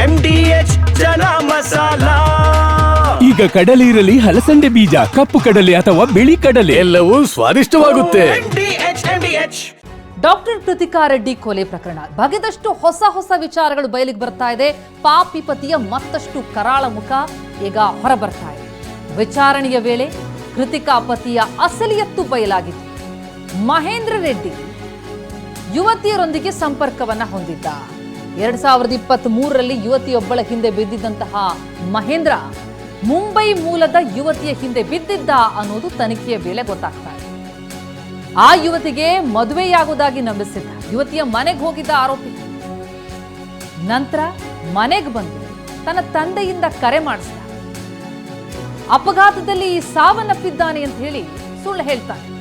M D H chana masala. ಈಗ ಕಡಲೆ ಇರಲಿ ಹಲಸಂಡೆ ಬೀಜ ಕಪ್ಪು ಕಡಲೆ ಅಥವಾ ಬಿಳಿ ಕಡಲೆ. ಎಲ್ಲವೂ ಸ್ವಾದಿಷ್ಟವಾಗುತ್ತೆ. M D H M D H doctor Kritika Reddy ಕೊಲೆ ಪ್ರಕರಣ. ಬಗೆದಷ್ಟು ಹೊಸ ಹೊಸ ವಿಚಾರಗಳು ಬಯಲಿಗೆ ಬರ್ತಾ ಇದೆ. ಪಾಪಿ ಪತಿಯ ಮತ್ತಷ್ಟು ಕರಾಳ ಮುಖ ಈಗ ಹೊರ ಬರ್ತಾ ಇದೆ. ವಿಚಾರಣೆಯ ವೇಳೆ ಕೃತಿಕಾ ಪತಿಯ ಅಸಲಿಯತ್ತು ಬಯಲಾಗಿತ್ತು ಮಹೇಂದ್ರ ರೆಡ್ಡಿ ಯುವತಿಯರೊಂದಿಗೆ ಸಂಪರ್ಕವನ್ನ ಹೊಂದಿದ್ದ. ಎರಡ್ ಸಾವಿರದ ಇಪ್ಪತ್ತ್ ಮೂರರಲ್ಲಿ ಯುವತಿಯೊಬ್ಬಳ ಹಿಂದೆ ಬಿದ್ದಿದ್ದಂತಹ ಮಹೇಂದ್ರ ಮುಂಬೈ ಮೂಲದ ಯುವತಿಯ ಹಿಂದೆ ಬಿದ್ದಿದ್ದ ಅನ್ನೋದು ತನಿಖೆಯ ವೇಳೆ ಗೊತ್ತಾಗ್ತಾ ಇದೆ. ಆ ಯುವತಿಗೆ ಮದುವೆಯಾಗುವುದಾಗಿ ನಂಬಿಸಿದ್ದ ಯುವತಿಯ ಮನೆಗೆ ಹೋಗಿದ್ದ ಆರೋಪಿ. ನಂತರ ಮನೆಗೆ ಬಂದು ತನ್ನ ತಂದೆಯಿಂದ ಕರೆ ಮಾಡಿಸಿದ. ಅಪಘಾತದಲ್ಲಿ ಸಾವನ್ನಪ್ಪಿದ್ದಾನೆ ಅಂತ ಹೇಳಿ ಸುಳ್ಳು ಹೇಳ್ತಾನೆ.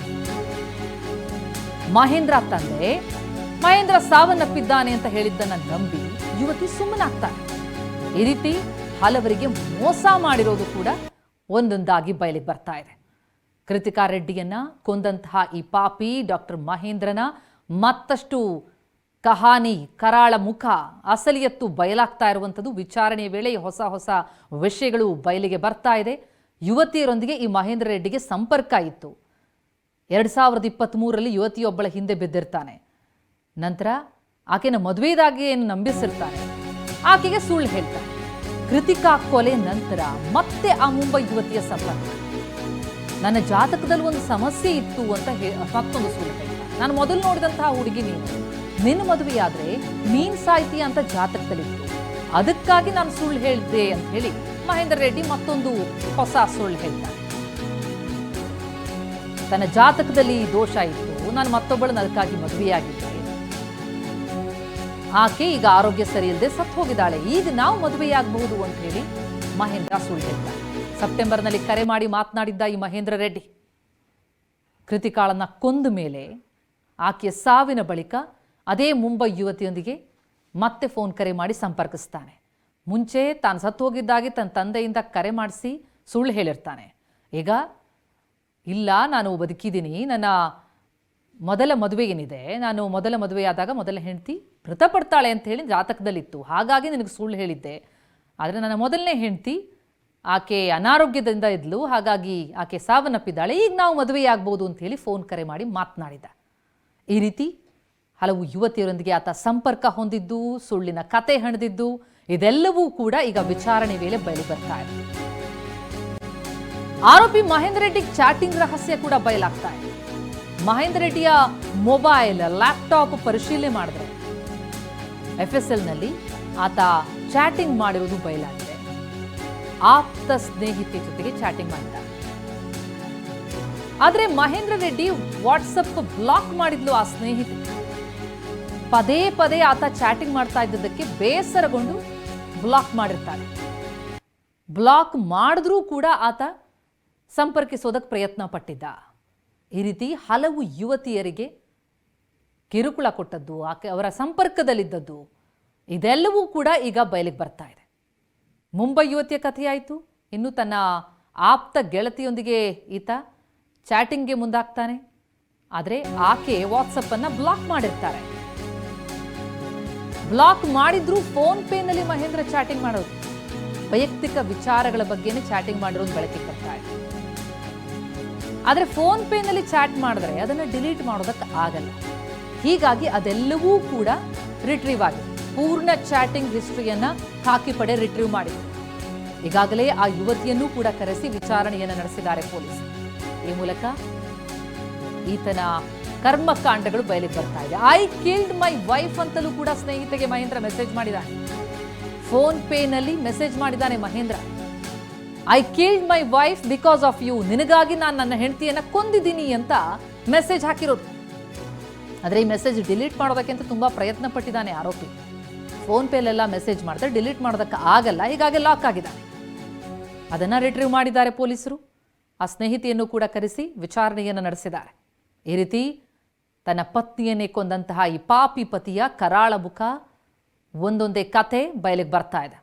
ಮಹೇಂದ್ರ ತಂದೆ ಮಹೇಂದ್ರ ಸಾವನ್ನಪ್ಪಿದ್ದಾನೆ ಅಂತ ಹೇಳಿದ್ದನ್ನ ನಂಬಿ ಯುವತಿ ಸುಮ್ಮನಾಗ್ತಾನೆ ಈ ರೀತಿ ಹಲವರಿಗೆ ಮೋಸ ಮಾಡಿರೋದು ಕೂಡ ಒಂದೊಂದಾಗಿ ಬಯಲಿಗೆ ಬರ್ತಾ ಇದೆ. ಕೃತಿಕಾ ರೆಡ್ಡಿಯನ್ನ ಕೊಂದಂತಹ ಈ ಪಾಪಿ ಡಾಕ್ಟರ್ ಮಹೇಂದ್ರನ ಮತ್ತಷ್ಟು ಕಹಾನಿ, ಕರಾಳ ಮುಖ ಅಸಲಿಯತ್ತು ಬಯಲಾಗ್ತಾ ಇರುವಂಥದ್ದು ವಿಚಾರಣೆಯ ವೇಳೆ ಹೊಸ ಹೊಸ ವಿಷಯಗಳು ಬಯಲಿಗೆ ಬರ್ತಾ ಇದೆ. ಯುವತಿಯರೊಂದಿಗೆ ಈ ಮಹೇಂದ್ರ ರೆಡ್ಡಿಗೆ ಸಂಪರ್ಕ ಇತ್ತು. ಎರಡು ಸಾವಿರದ ಇಪ್ಪತ್ತ್ಮೂರರಲ್ಲಿ ಯುವತಿಯೊಬ್ಬಳ ಹಿಂದೆ ಬಿದ್ದಿರ್ತಾನೆ. ನಂತರ ಆಕೆನ ಮದುವೆದಾಗಿ ಏನು ನಂಬಿಸಿರ್ತಾನೆ? ಆಕೆಗೆ ಸುಳ್ಳು ಹೇಳ್ತಾನೆ. ಕೃತಿಕಾ ಕೊಲೆ ನಂತರ ಮತ್ತೆ ಆ ಮುಂಬೈ ಯುವತಿಯ ಸಂಬಂಧ. ನನ್ನ ಜಾತಕದಲ್ಲಿ ಒಂದು ಸಮಸ್ಯೆ ಇತ್ತು ಅಂತ ಹೇ- ಮತ್ತೊಂದು ಸುಳ್ಳು ಹೇಳ್ತಾನೆ. ನಾನು ಮೊದಲು ನೋಡಿದಂತಹ ಹುಡುಗಿ ನೀನು. ನಿನ್ನ ಮದುವೆಯಾದ್ರೆ ಮೀನ್ ಸಾಹಿತಿ ಅಂತ ಜಾತಕದಲ್ಲಿತ್ತು. ಅದಕ್ಕಾಗಿ ನಾನು ಸುಳ್ಳು ಹೇಳಿದೆ ಅಂತ ಹೇಳಿ ಮಹೇಂದ್ರ ರೆಡ್ಡಿ ಮತ್ತೊಂದು ಹೊಸ ಸುಳ್ಳು ಹೇಳ್ತಾನೆ. ತನ್ನ ಜಾತಕದಲ್ಲಿ ದೋಷ ಇತ್ತು. ನಾನು ಮತ್ತೊಬ್ಬಳನ್ನ ಅದಕ್ಕಾಗಿ ಮದುವೆಯಾಗಿದ್ದೆ. ಆಕೆ ಈಗ ಆರೋಗ್ಯ ಸರಿ ಇಲ್ಲದೆ ಸತ್ತು ಹೋಗಿದ್ದಾಳೆ. ಈಗ ನಾವು ಮದುವೆಯಾಗಬಹುದು ಅಂತ ಹೇಳಿ ಮಹೇಂದ್ರ ಸುಳ್ಳು ಹೇಳ್ತಾರೆ ಸೆಪ್ಟೆಂಬರ್ನಲ್ಲಿ ಕರೆ ಮಾಡಿ ಮಾತನಾಡಿದ್ದ ಈ ಮಹೇಂದ್ರ ರೆಡ್ಡಿ, ಕೃತಿಕಾಳನ್ನು ಕೊಂದ ಮೇಲೆ ಆಕೆಯ ಸಾವಿನ ಬಳಿಕ ಅದೇ ಮುಂಬೈ ಯುವತಿಯೊಂದಿಗೆ ಮತ್ತೆ ಫೋನ್ ಕರೆ ಮಾಡಿ ಸಂಪರ್ಕಿಸ್ತಾನೆ. ಮುಂಚೆ ತಾನು ಸತ್ತು ಹೋಗಿದ್ದಾಗಿ ತನ್ನ ತಂದೆಯಿಂದ ಕರೆ ಮಾಡಿಸಿ ಸುಳ್ಳು ಹೇಳಿರ್ತಾನೆ. ಈಗ, ಇಲ್ಲ, ನಾನು ಬದುಕಿದ್ದೀನಿ, ನನ್ನ ಮೊದಲ ಮದುವೆ ಏನಿದೆ ನಾನು ಮೊದಲ ಮದುವೆಯಾದಾಗ ಮೊದಲ ಹೆಂಡತಿ ಮೃತಪಡ್ತಾಳೆ ಅಂತ ಹೇಳಿ ಜಾತಕದಲ್ಲಿತ್ತು. ಹಾಗಾಗಿ ನಿನಗೆ ಸುಳ್ಳು ಹೇಳಿದ್ದೆ. ಆದರೆ ನನ್ನ ಮೊದಲನೇ ಹೆಂಡತಿ ಆಕೆ ಅನಾರೋಗ್ಯದಿಂದ ಇದ್ಲು. ಹಾಗಾಗಿ ಆಕೆ ಸಾವನ್ನಪ್ಪಿದ್ದಾಳೆ. ಈಗ ನಾವು ಮದುವೆಯಾಗ್ಬೋದು ಅಂತ ಹೇಳಿ ಫೋನ್ ಕರೆ ಮಾಡಿ ಮಾತನಾಡಿದ. ಈ ರೀತಿ ಹಲವು ಯುವತಿಯರೊಂದಿಗೆ ಆತ ಸಂಪರ್ಕ ಹೊಂದಿದ್ದು, ಸುಳ್ಳಿನ ಕತೆ ಹಣದಿದ್ದು, ಇದೆಲ್ಲವೂ ಕೂಡ ಈಗ ವಿಚಾರಣೆ ವೇಳೆ ಬಯಲು ಬರ್ತಾ ಇದೆ. ಆರೋಪಿ ಮಹೇಂದ್ರ ರೆಡ್ಡಿ ಚಾಟಿಂಗ್ ರಹಸ್ಯ ಕೂಡ ಬಯಲಾಗ್ತಾ ಇದೆ. ಮಹೇಂದ್ರ ರೆಡ್ಡಿಯ ಮೊಬೈಲ್, ಲ್ಯಾಪ್ಟಾಪ್ ಪರಿಶೀಲನೆ ಮಾಡಿದ್ರೆ ಎಫ್ ಎಸ್ನಲ್ಲಿ ಆತ ಚಾಟಿಂಗ್ ಮಾಡಿರುವುದು ಬಯಲಾಗಿದೆ. ಆಪ್ತ ಸ್ನೇಹಿತೆ ಜೊತೆಗೆ ಚಾಟಿಂಗ್ ಮಾಡಿದ್ದ ಆದ್ರೆ ಮಹೇಂದ್ರ ರೆಡ್ಡಿ ವಾಟ್ಸಪ್ ಬ್ಲಾಕ್ ಮಾಡಿದ್ಲು ಆ ಸ್ನೇಹಿತೆ. ಪದೇ ಪದೇ ಆತ ಚಾಟಿಂಗ್ ಮಾಡ್ತಾ ಇದ್ದದಕ್ಕೆ ಬೇಸರಗೊಂಡು ಬ್ಲಾಕ್ ಮಾಡಿರ್ತಾರೆ ಬ್ಲಾಕ್ ಮಾಡಿದ್ರೂ ಕೂಡ ಆತ ಸಂಪರ್ಕಿಸೋದಕ್ಕೆ ಪ್ರಯತ್ನ ಪಟ್ಟಿದ್ದ. ಈ ರೀತಿ ಹಲವು ಯುವತಿಯರಿಗೆ ಕಿರುಕುಳ ಕೊಟ್ಟದ್ದು, ಆಕೆ ಅವರ ಸಂಪರ್ಕದಲ್ಲಿದ್ದದ್ದು, ಇದೆಲ್ಲವೂ ಕೂಡ ಈಗ ಬಯಲಿಗೆ ಬರ್ತಾ ಇದೆ. ಮುಂಬೈ ಯುವತಿಯ ಕಥೆಯಾಯಿತು. ಇನ್ನು ತನ್ನ ಆಪ್ತ ಗೆಳತಿಯೊಂದಿಗೆ ಈತ ಚಾಟಿಂಗ್ಗೆ ಮುಂದಾಗ್ತಾನೆ. ಆದರೆ ಆಕೆ ವಾಟ್ಸಪ್ಪನ್ನು ಬ್ಲಾಕ್ ಮಾಡಿರ್ತಾರೆ. ಬ್ಲಾಕ್ ಮಾಡಿದ್ರೂ ಫೋನ್ ಪೇನಲ್ಲಿ ಮಹೇಂದ್ರ ಚಾಟಿಂಗ್ ಮಾಡೋದು. ವೈಯಕ್ತಿಕ ವಿಚಾರಗಳ ಬಗ್ಗೆನೇ ಚಾಟಿಂಗ್ ಮಾಡಿರೋದು ಬೆಳಕಿಗೆ ಬರ್ತಾ ಇದೆ. ಆದರೆ ಫೋನ್ ಪೇನಲ್ಲಿ ಚಾಟ್ ಮಾಡಿದ್ರೆ ಅದನ್ನು ಡಿಲೀಟ್ ಮಾಡೋದಕ್ಕೆ ಆಗಲ್ಲ. ಹೀಗಾಗಿ ಅದೆಲ್ಲವೂ ಕೂಡ ರಿಟ್ರೀವ್ ಆಗಿದೆ ಪೂರ್ಣ ಚಾಟಿಂಗ್ ಹಿಸ್ಟ್ರಿಯನ್ನ ಖಾಕಿ ಪಡೆ ರಿಟ್ರೀವ್ ಮಾಡಿದೆ ಈಗಾಗಲೇ ಆ ಯುವತಿಯನ್ನು ಕೂಡ ಕರೆಸಿ ವಿಚಾರಣೆಯನ್ನು ನಡೆಸಿದ್ದಾರೆ ಪೊಲೀಸ್. ಈ ಮೂಲಕ ಈತನ ಕರ್ಮಕಾಂಡಗಳು ಬಯಲಿಗೆ ಬರ್ತಾ ಇದೆ. ಐ ಕಿಲ್ಡ್ ಮೈ ವೈಫ್ ಅಂತಲೂ ಕೂಡ ಸ್ನೇಹಿತೆಗೆ ಮಹೇಂದ್ರ ಮೆಸೇಜ್ ಮಾಡಿದ್ದಾನೆ. ಫೋನ್ ಪೇನಲ್ಲಿ ಮೆಸೇಜ್ ಮಾಡಿದ್ದಾನೆ Mahendra. I killed my wife because of you ನಿನಗಾಗಿ ನಾನು ನನ್ನ ಹೆಂಡತಿಯನ್ನ ಕೊಂದಿದ್ದೀನಿ ಅಂತ ಮೆಸೇಜ್ ಹಾಕಿರೋದು. ಆದರೆ ಈ ಮೆಸೇಜ್ ಡಿಲೀಟ್ ಮಾಡೋದಕ್ಕಿಂತ ತುಂಬ ಪ್ರಯತ್ನ ಪಟ್ಟಿದ್ದಾನೆ ಆರೋಪಿ. ಫೋನ್ ಪೇಲೆಲ್ಲ ಮೆಸೇಜ್ ಮಾಡಿದ್ರೆ ಡಿಲೀಟ್ ಮಾಡೋದಕ್ಕೆ ಆಗಲ್ಲ ಹೀಗಾಗಿ ಲಾಕ್ ಆಗಿದ್ದಾನೆ. ಅದನ್ನು ರಿಟ್ರೀವ್ ಮಾಡಿದ್ದಾರೆ ಪೊಲೀಸರು. ಆ ಸ್ನೇಹಿತೆಯನ್ನು ಕೂಡ ಕರೆಸಿ ವಿಚಾರಣೆಯನ್ನು ನಡೆಸಿದ್ದಾರೆ. ಈ ರೀತಿ ತನ್ನ ಪತ್ನಿಯನ್ನೇ ಕೊಂದಂತಹ ಈ ಪಾಪಿ ಪತಿಯ ಕರಾಳ ಮುಖ ಒಂದೊಂದೇ ಕತೆ ಬಯಲಿಗೆ ಬರ್ತಾ ಇದೆ.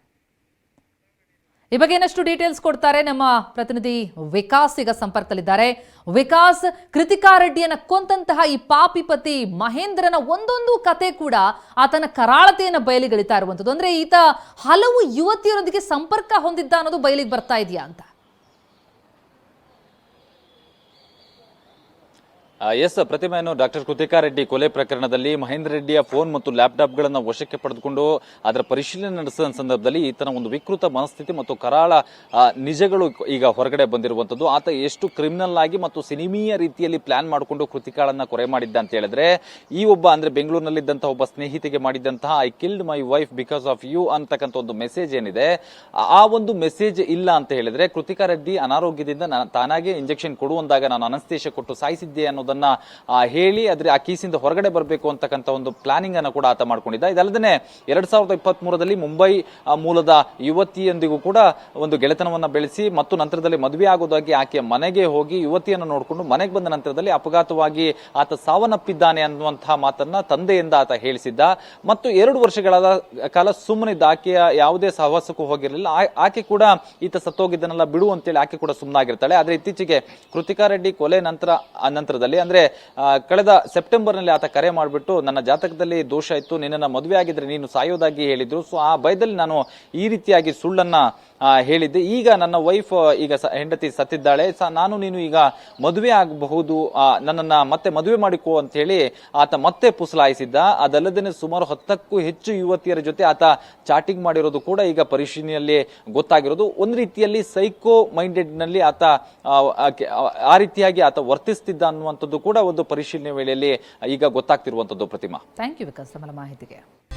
ಈ ಬಗ್ಗೆ ಇನ್ನಷ್ಟು ಡೀಟೇಲ್ಸ್ ಕೊಡ್ತಾರೆ ನಮ್ಮ ಪ್ರತಿನಿಧಿ ವಿಕಾಸ್ ಈಗ ಸಂಪರ್ಕದಲ್ಲಿದ್ದಾರೆ. ವಿಕಾಸ್, ಕೃತಿಕಾ ರೆಡ್ಡಿಯನ್ನ ಕೊಂದಂತಹ ಈ ಪಾಪಿ ಪತಿ ಮಹೇಂದ್ರನ ಒಂದೊಂದು ಕತೆ ಕೂಡ ಆತನ ಕರಾಳತೆಯನ್ನ ಬಯಲಿಗಳಿತಾ ಇರುವಂಥದ್ದು ಅಂದ್ರೆ ಈತ ಹಲವು ಯುವತಿಯರೊಂದಿಗೆ ಸಂಪರ್ಕ ಹೊಂದಿದ್ದ ಅನ್ನೋದು ಬಯಲಿಗೆ ಬರ್ತಾ ಇದೆಯಾ ಅಂತ? ಎಸ್, ಪ್ರತಿಮೆಯನ್ನು ಡಾಕ್ಟರ್ ಕೃತಿಕಾ ರೆಡ್ಡಿ ಕೊಲೆ ಪ್ರಕರಣದಲ್ಲಿ ಮಹೇಂದ್ರ ರೆಡ್ಡಿಯ ಫೋನ್ ಮತ್ತು ಲ್ಯಾಪ್ಟಾಪ್ಗಳನ್ನು ವಶಕ್ಕೆ ಪಡೆದುಕೊಂಡು ಅದರ ಪರಿಶೀಲನೆ ನಡೆಸಿದ ಸಂದರ್ಭದಲ್ಲಿ ಈತನ ಒಂದು ವಿಕೃತ ಮನಸ್ಥಿತಿ ಮತ್ತು ಕರಾಳ ನಿಜಗಳು ಈಗ ಹೊರಗಡೆ ಬಂದಿರುವಂಥದ್ದು. ಆತ ಎಷ್ಟು ಕ್ರಿಮಿನಲ್ ಆಗಿ ಮತ್ತು ಸಿನಿಮೀಯ ರೀತಿಯಲ್ಲಿ ಪ್ಲಾನ್ ಮಾಡಿಕೊಂಡು ಕೃತಿಕಾಳನ್ನು ಕೊರೆ ಮಾಡಿದ್ದ ಅಂತ ಹೇಳಿದ್ರೆ, ಈ ಒಬ್ಬ ಅಂದ್ರೆ ಬೆಂಗಳೂರಿನಲ್ಲಿದ್ದಂತಹ ಒಬ್ಬ ಸ್ನೇಹಿತೆಗೆ ಮಾಡಿದ್ದಂತಹ I killed my wife because of you ಅಂತಕ್ಕಂಥ ಒಂದು ಮೆಸೇಜ್ ಏನಿದೆ, ಆ- ಒಂದು ಮೆಸೇಜ್ ಇಲ್ಲ ಅಂತ ಹೇಳಿದ್ರೆ ಕೃತಿಕಾ ರೆಡ್ಡಿ ಅನಾರೋಗ್ಯದಿಂದ ನಾನು ತಾನಾಗೆ ಇಂಜೆಕ್ಷನ್ ಕೊಡುವಂದಾಗ ನಾನು ಅನಸ್ತೇಶ ಕೊಟ್ಟು ಸಾಯಿಸಿದ್ದೆ ಅನ್ನೋದನ್ನ ಹೇಳಿ ಅದ್ರ ಆ ಕೀಸಿಂದ ಹೊರಗಡೆ ಬರಬೇಕು ಅಂತಕ್ಕಂಥ ಒಂದು ಪ್ಲಾನಿಂಗ್ ಅನ್ನು ಕೂಡ ಆತ ಮಾಡ್ಕೊಂಡಿದ್ದ. ಇದಲ್ಲದೆ ಎರಡ್ ಸಾವಿರದ ಇಪ್ಪತ್ತ್ ಮೂರರಲ್ಲಿ ಮುಂಬೈ ಮೂಲದ ಯುವತಿಯೊಂದಿಗೂ ಕೂಡ ಒಂದು ಗೆಳೆತನವನ್ನ ಬೆಳೆಸಿ ಮತ್ತು ನಂತರದಲ್ಲಿ ಮದುವೆ ಆಗೋದಾಗಿ ಆಕೆಯ ಮನೆಗೆ ಹೋಗಿ ಯುವತಿಯನ್ನು ನೋಡಿಕೊಂಡು ಮನೆಗೆ ಬಂದ ನಂತರದಲ್ಲಿ ಅಪಘಾತವಾಗಿ ಆತ ಸಾವನ್ನಪ್ಪಿದ್ದಾನೆ ಅನ್ನುವಂತಹ ಮಾತನ್ನ ತಂದೆಯಿಂದ ಆತ ಹೇಳಿಸಿದ್ದ. ಮತ್ತು ಎರಡು ವರ್ಷಗಳ ಕಾಲ ಸುಮ್ಮನಿದ್ದ. ಆಕೆಯ ಯಾವುದೇ ಸಹವಾಸಕ್ಕೂ ಹೋಗಿರಲಿಲ್ಲ. ಆಕೆ ಕೂಡ ಈತ ಸತ್ತೋಗಿದ್ದನ್ನೆಲ್ಲ ಬಿಡು ಅಂತೇಳಿ ಆಕೆ ಕೂಡ ಸುಮ್ಮನಾಗಿರ್ತಾಳೆ ಆದ್ರೆ ಇತ್ತೀಚೆಗೆ ಕೃತಿಕಾ ರೆಡ್ಡಿ ಕೊಲೆ ನಂತರ, ಆ ನಂತರದಲ್ಲಿ ಅಂದ್ರೆ ಕಳೆದ ಸೆಪ್ಟೆಂಬರ್ನಲ್ಲಿ ಆತ ಕರೆ ಮಾಡಿಬಿಟ್ಟು, ನನ್ನ ಜಾತಕದಲ್ಲಿ ದೋಷ ಇತ್ತು, ನಿನ್ನನ್ನ ಮದುವೆ ಆಗಿದ್ರೆ ನೀನು ಸಾಯೋದಾಗಿ ಹೇಳಿದ್ರು. ಸೊ, ಆ ಭಯದಲ್ಲಿ ನಾನು ಈ ರೀತಿಯಾಗಿ ಸುಳ್ಳನ್ನ ಹೇಳಿದ್ದೆ. ಈಗ ನನ್ನ ವೈಫ್ ಈಗ ಹೆಂಡತಿ ಸತ್ತಿದ್ದಾಳೆ. ನಾನು ನೀನು ಈಗ ಮದುವೆ ಆಗಬಹುದು. ನನ್ನನ್ನು ಮತ್ತೆ ಮದುವೆ ಮಾಡಿಕೋ ಅಂತ ಹೇಳಿ ಆತ ಮತ್ತೆ ಪುಸಲಾಯಿಸಿದ್ದ. ಅದಲ್ಲದೆ ಸುಮಾರು ಹತ್ತಕ್ಕೂ ಹೆಚ್ಚು ಯುವತಿಯರ ಜೊತೆ ಆತ ಚಾಟಿಂಗ್ ಮಾಡಿರೋದು ಕೂಡ ಈಗ ಪರಿಶೀಲನೆಯಲ್ಲಿ ಗೊತ್ತಾಗಿರೋದು. ಒಂದು ರೀತಿಯಲ್ಲಿ ಸೈಕೋ ಮೈಂಡೆಡ್ನಲ್ಲಿ ಆತ ಆ, ರೀತಿಯಾಗಿ ಆತ ವರ್ತಿಸ್ತಿದ್ದ ಅನ್ನುವಂಥದ್ದು ಕೂಡ ಒಂದು ಪರಿಶೀಲನೆ ವೇಳೆಯಲ್ಲಿ ಈಗ ಗೊತ್ತಾಗ್ತಿರುವಂತದ್ದು ಪ್ರತಿಮಾ. ಥ್ಯಾಂಕ್ ಯು ವಿಕಾಸ್ ಮಾಹಿತಿಗೆ.